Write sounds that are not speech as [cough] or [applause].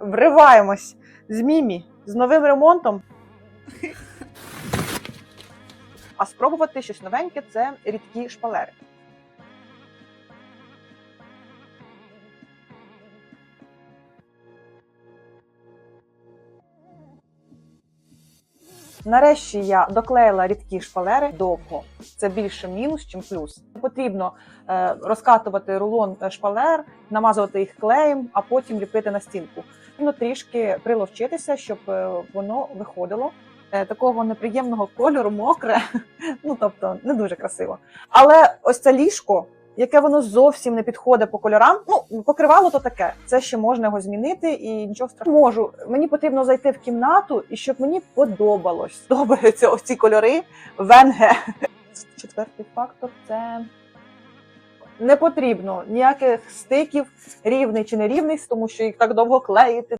Вриваємось з Мімі з новим ремонтом. А спробувати щось новеньке це рідкі шпалери. Нарешті я доклеїла рідкі шпалери довго. Це більше мінус, чим плюс. Потрібно е, розкатувати рулон е, шпалер, намазувати їх клеєм, а потім ліпити на стінку. Ну трішки приловчитися, щоб е, воно виходило. Такого неприємного кольору, мокре, [laughs] ну тобто не дуже красиво. Але ось це ліжко, яке воно зовсім не підходить по кольорам. Ну, покривало то таке. Це ще можна його змінити і нічого страшного. Можу. Мені потрібно зайти в кімнату і щоб мені подобалось. Подобаються ось ці кольори ВНГ. Четвертий фактор це не потрібно ніяких стиків, рівний чи нерівний, тому що їх так довго клеїти.